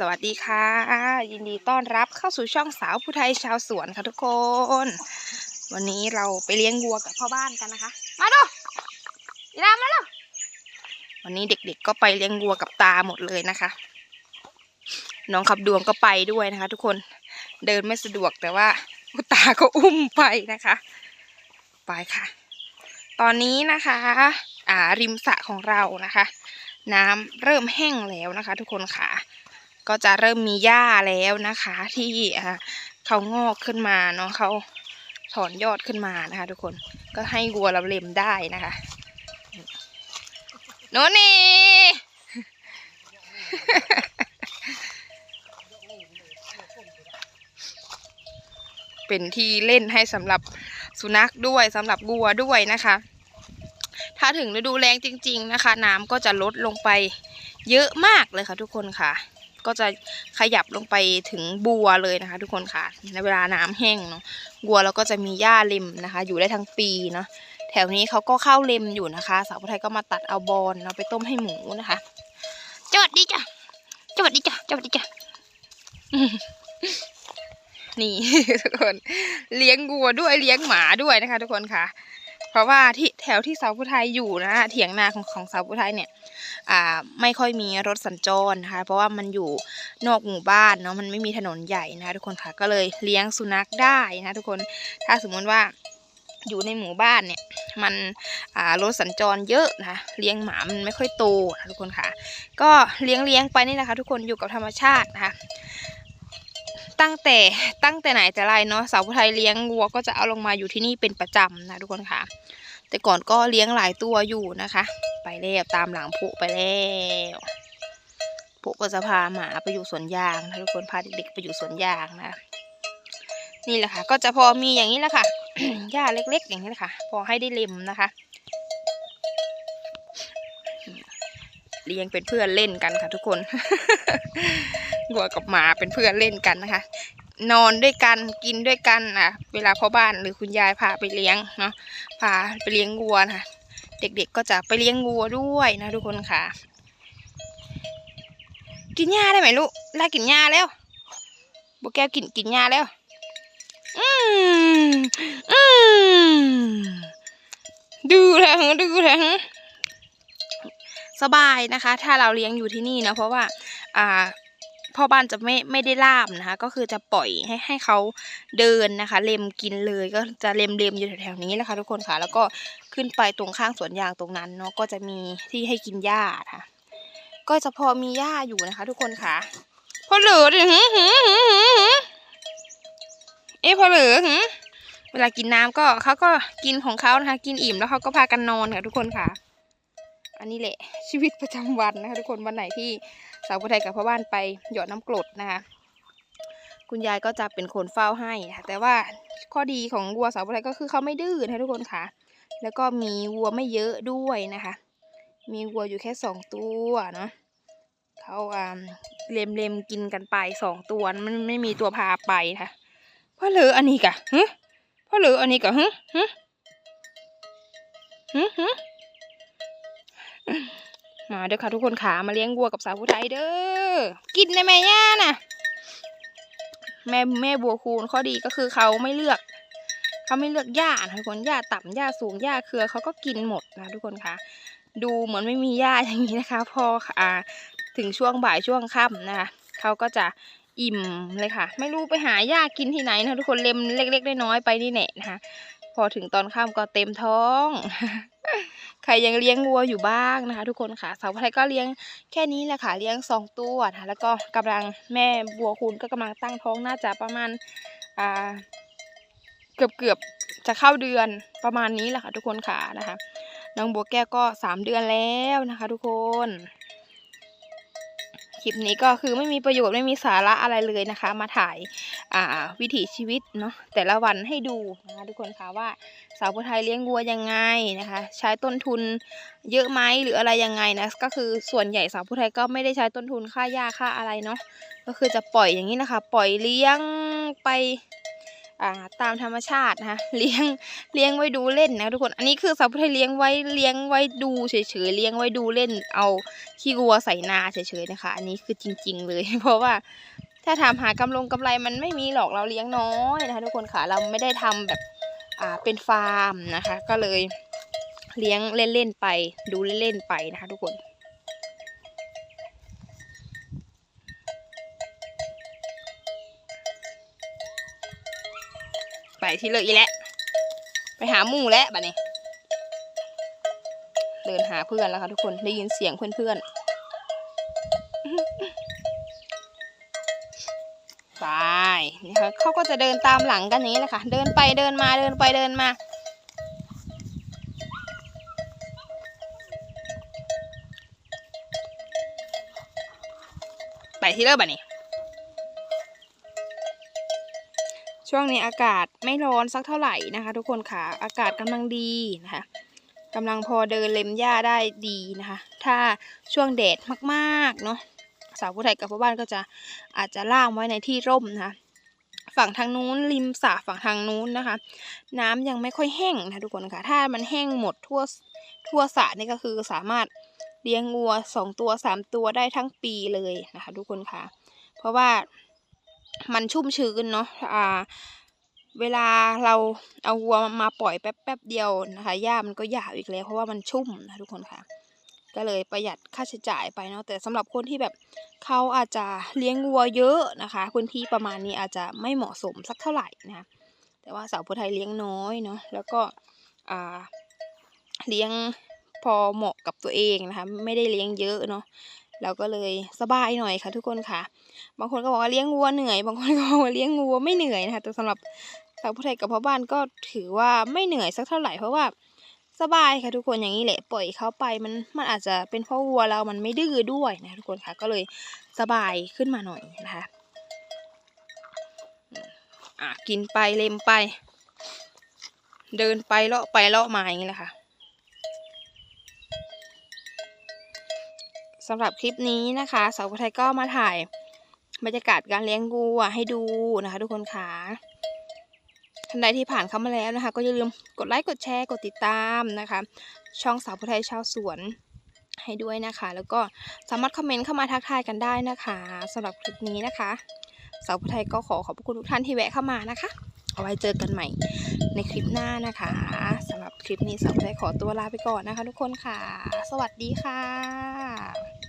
สวัสดีค่ะ ยินดีต้อนรับเข้าสู่ช่องสาวผู้ไทยชาวสวนค่ะทุกคน วันนี้เราไปเลี้ยงวัวกับพ่อบ้านกันนะคะ มาดูอีรามาดูวันนี้เด็กๆก็ไปเลี้ยงวัวกับตาหมดเลยนะคะ น้องขับดวงก็ไปด้วยนะคะ ทุกคนเดินไม่สะดวกแต่ว่าตาก็อุ้มไปนะคะ ไปค่ะ ตอนนี้นะคะ อ่าริมสระของเรานะคะ น้ำเริ่มแห้งแล้วนะคะ ทุกคนค่ะ ก็จะเริ่มมีหญ้าแล้วนะคะ ที่อ่าเขางอกขึ้นมาเนาะเขาถอนยอดขึ้นมานะคะ ทุกคนก็ให้วัวเราเล็มได้นะคะโนนี่เป็นที่เล่นให้สำหรับสุนัขด้วยสำหรับวัวด้วยนะคะ ถ้าถึงฤดูแล้งจริง ๆนะคะ น้ำก็จะลดลงไปเยอะมากเลยค่ะทุกคนค่ะ ก็จะขยับลงไปถึงบัวเลยนะคะ ทุกคนค่ะในเวลาน้ำแห้งเนาะบัวเราก็จะมีหญ้าเล็มนะคะ อยู่ได้ทั้งปีเนาะแถวนี้เขาก็เข้าเล็มอยู่นะคะ สาวผู้ไทยก็มาตัดเอาบอลเนาไปต้มให้หมูนะคะจวดดีจ้ะจวดดีจ้ะจวดดีจ้ะนี่ทุกคนเลี้ยงวัวด้วยเลี้ยงหมาด้วยนะคะ ทุกคนค่ะ ราะว่าที่แถวที่สาวผู้ไทยอยู่นะเถียงนาของของสาวผู้ไทยเนี่ยอ่าไม่ค่อยมีรถสัญจรนะคะเพราะว่ามันอยู่นอกหมู่บ้านเนาะมันไม่มีถนนใหญ่นะคะทุกคนค่ะก็เลยเลี้ยงสุนัขได้นะทุกคนถ้าสมมติว่าอยู่ในหมู่บ้านเนี่ยมันรถสัญจรเยอะนะคะเลี้ยงหมามันไม่ค่อยโตนะทุกคนค่ะ ก็เลี้ยงเลี้ยงไปนี่นะคะ ทุกคนอยู่กับธรรมชาตินะคะ ตั้งแต่ตั้งแต่ไหนแต่ไรเนาะสาวผู้ไทยเลี้ยงวัวก็จะเอาลงมาอยู่ที่นี่เป็นประจำนะทุกคนค่ะ แต่ก่อนก็เลี้ยงหลายตัวอยู่นะคะ ไปแล้วตามหลังผูไปแล้วผูก็จะพาหมาไปอยู่สวนยางนะทุกคนพาเด็กๆไปอยู่สวนยางนะ นี่แหละค่ะ ก็จะพอมีอย่างนี้แหละค่ะหญ้าเล็ก ๆ อย่างนี้แหละค่ะ พอให้ได้เล็มนะคะ เลี้ยงเป็นเพื่อนเล่นกันค่ะ ทุกคนวัวกับหมาเป็นเพื่อนเล่นกันนะคะ นอนด้วยกันกินด้วยกันนะเวลาพ่อบ้านหรือคุณยายพาไปเลี้ยงเนาะพาไปเลี้ยงวัวนะคะเด็กๆก็จะไปเลี้ยงวัวด้วยนะทุกคนค่ะ กินหญ้าได้ไหมลูกไล่กินหญ้าแล้วบัวแก้วกินกินหญ้าแล้ว อืมอืมดูแลวดูแลว สบายนะคะ ถ้าเราเลี้ยงอยู่ที่นี่นะเพราะว่าอ่าพ่อบ้านจะไม่ไม่ได้ล่ามนะคะ ก็คือจะปล่อยให้ให้เขาเดินนะคะ เล็มกินเลยก็จะเล็มเล็มอยู่แถวๆนี้แหละคะ ทุกคนค่ะแล้วก็ขึ้นไปตรงข้างสวนยางตรงนั้นเนาะก็จะมีที่ให้กินหญ้าค่ะ ก็จะพอมีหญ้าอยู่นะคะ ทุกคนค่ะพอเหลือดิหืหืหืหืเอ๊ะพอเหลือหืเวลากินน้ำก็เขาก็กินของเขานะคะ กินอิ่มแล้วเขาก็พากันนอนค่ะทุกคนค่ะ อันนี้แหละชีวิตประจำวันนะคะทุกคนวันไหนที่สาวผู้ไทยกับพ่อบ้านไปหยอดน้ำกรดนะคะ คุณยายก็จะเป็นคนเฝ้าให้ค่ะแต่ว่าข้อดีของวัวสาวผู้ไทยก็คือเขาไม่ดื้อนะทุกคนค่ะ แล้วก็มีวัวไม่เยอะด้วยนะคะ มีวัวอยู่แค่สองตัวเนาะเขาอ่าเลมเลมกินกันไปสองตัวมันไม่มีตัวพาไปนะคะพ่อเหลืออันนี้กะฮึพ่อเหลืออันนี้กะฮึฮึฮึฮึ เด้อค่ะทุกคนขามาเลี้ยงวัวกับสาวผู้ไทยเด้อ กินได้ไหมย่าน่ะ แม่แม่บัวคูณข้อดีก็คือเขาไม่เลือก เขาไม่เลือกหญ้านะทุกคนหญ้าต่ำหญ้าสูงหญ้าเครือเขาก็กินหมดนะทุกคนคะดูเหมือนไม่มีหญ้าอย่างนี้นะคะ พออ่าถึงช่วงบ่ายช่วงค่ำนะคะเขาก็จะอิ่มเลยค่ะ ไม่รู้ไปหาหญ้ากินที่ไหนนะทุกคนเล็มเล็กๆน้อยๆไปนี่แหละนะคะพอถึงตอนค่ำก็เต็มท้อง ใครยังเลี้ยงวัวอยู่บ้างนะคะ ทุกคนค่ะสาวไทยก็เลี้ยงแค่นี้แหละค่ะเลี้ยงสองตัวนะคะแล้วก็กำลังแม่บัวคูณก็กำลังตั้งท้องน่าจะประมาณอ่าเกือบเกือบจะเข้าเดือนประมาณนี้แหละค่ะทุกคนค่ะนะคะน้องบัวแก้วก็สามเดือนแล้วนะคะ ทุกคน ลิปนี้ก็คือไม่มีประโยชน์ไม่มีสาระอะไรเลยนะคะ มาถ่ายอ่าวิถีชีวิตเนาะแต่ละวันให้ดูนะคะทุกคนค่ะว่าสาวผู้ไทยเลี้ยงวัวยังไงนะคะ ใช้ต้นทุนเยอะไหมหรืออะไรยังไงนะก็คือส่วนใหญ่สาวผู้ไทยก็ไม่ได้ใช้ต้นทุนค่าหญ้าค่าอะไรเนาะก็คือจะปล่อยอย่างนี้นะคะ ปล่อยเลี้ยงไป ตามธรรมชาตินะคะเลี้ยงเลี้ยงไว้ดูเล่นนะทุกคนอันนี้คือสาวพุทธเลี้ยงไว้เลี้ยงไว้ดูเฉยๆเลี้ยงไว้ดูเล่น เอาขี้วัวใส่นาเฉยๆนะคะ อันนี้คือจริง ๆ เลย เพราะว่าถ้าทำหากำลงกำไรมันไม่มีหรอกเราเลี้ยงน้อยนะคะ ทุกคนค่ะเราไม่ได้ทำแบบอ่าเป็นฟาร์มนะคะ ก็เลยเลี้ยงเล่นๆไป ดูเล่นๆไปนะคะ ทุกคน ไป ที่เลยอีแหละไปหาหมู่แล้วบัดนี้ เดินหาเพื่อนแล้วค่ะทุกคนได้ยินเสียงเพื่อนๆไปนี่ค่ะเขาก็จะเดินตามหลังกันอย่างนี้แหละค่ะ เดินไปเดินมาเดินไปเดินมาไปที่เลิกบัดนี้ ช่วงนี้อากาศไม่ร้อนสักเท่าไหร่นะคะ ทุกคนค่ะอากาศกำลังดีนะคะกำลังพอเดินเล็มหญ้าได้ดีนะคะ ถ้าช่วงแดดมากๆเนาะสาวผู้ไทยกับพ่อบ้านก็จะอาจจะล่ามไว้ในที่ร่มนะคะฝั่งทางนู้นริมสระฝั่งทางนู้นนะคะ น้ำยังไม่ค่อยแห้งนะคะทุกคนค่ะ ถ้ามันแห้งหมดทั่วทั่วสระนี่ก็คือสามารถเลี้ยงวัวสองตัวสามตัวได้ทั้งปีเลยนะคะ ทุกคนค่ะ เพราะว่า มันชุ่มชื้นเนาะอ่าเวลาเราเอาวัวมาปล่อยแป๊บแป๊บเดียวนะคะหญ้ามันก็หยาบอีกแล้วเพราะว่ามันชุ่มนะทุกคนค่ะ ก็เลยประหยัดค่าใช้จ่ายไปเนาะแต่สำหรับคนที่แบบเขาอาจจะเลี้ยงวัวเยอะนะคะพื้นที่ประมาณนี้อาจจะไม่เหมาะสมสักเท่าไหร่นะคะแต่ว่าสาวผู้ไทยเลี้ยงน้อยเนาะแล้วก็อ่าเลี้ยงพอเหมาะกับตัวเองนะคะไม่ได้เลี้ยงเยอะเนาะ เราก็เลยสบายหน่อยค่ะทุกคนค่ะ บางคนก็บอกว่าเลี้ยงวัวเหนื่อย บางคนก็บอกว่าเลี้ยงวัวไม่เหนื่อยนะคะ แต่สำหรับสาวผู้ไทยกับพ่อบ้านก็ถือว่าไม่เหนื่อยสักเท่าไหร่เพราะว่าสบายค่ะทุกคนอย่างนี้แหละปล่อยเขาไปมันมันอาจจะเป็นเพราะวัวเรามันไม่ดื้อด้วยนะทุกคนค่ะก็เลยสบายขึ้นมาหน่อยนะคะอะกินไปเล็มไป เดินไปเลาะไปเลาะมาอย่างนี้แหละค่ะ สำหรับคลิปนี้นะคะสาภูไทยก็มาถ่ายบรรยากาศการเลี้ยงวัวให้ดูนะคะทุกคนค่ะท่านใดที่ผ่านเข้ามาแล้วนะคะ ก็อย่าลืมกดไลค์กดแชร์กดติดตามนะคะ ช่องสาภูไทยชาวสวนให้ด้วยนะคะ แล้วก็สามารถคอมเมนต์เข้ามาทักทายกันได้นะคะสำหรับคลิปนี้นะคะสาภูไทยก็ขอขอบคุณทุกท่านที่แวะเข้ามานะคะ เอาไว้เจอกันใหม่ในคลิปหน้านะคะสำหรับคลิปนี้สาวผู้ไทยขอตัวลาไปก่อนนะคะ ทุกคนค่ะ สวัสดีค่ะ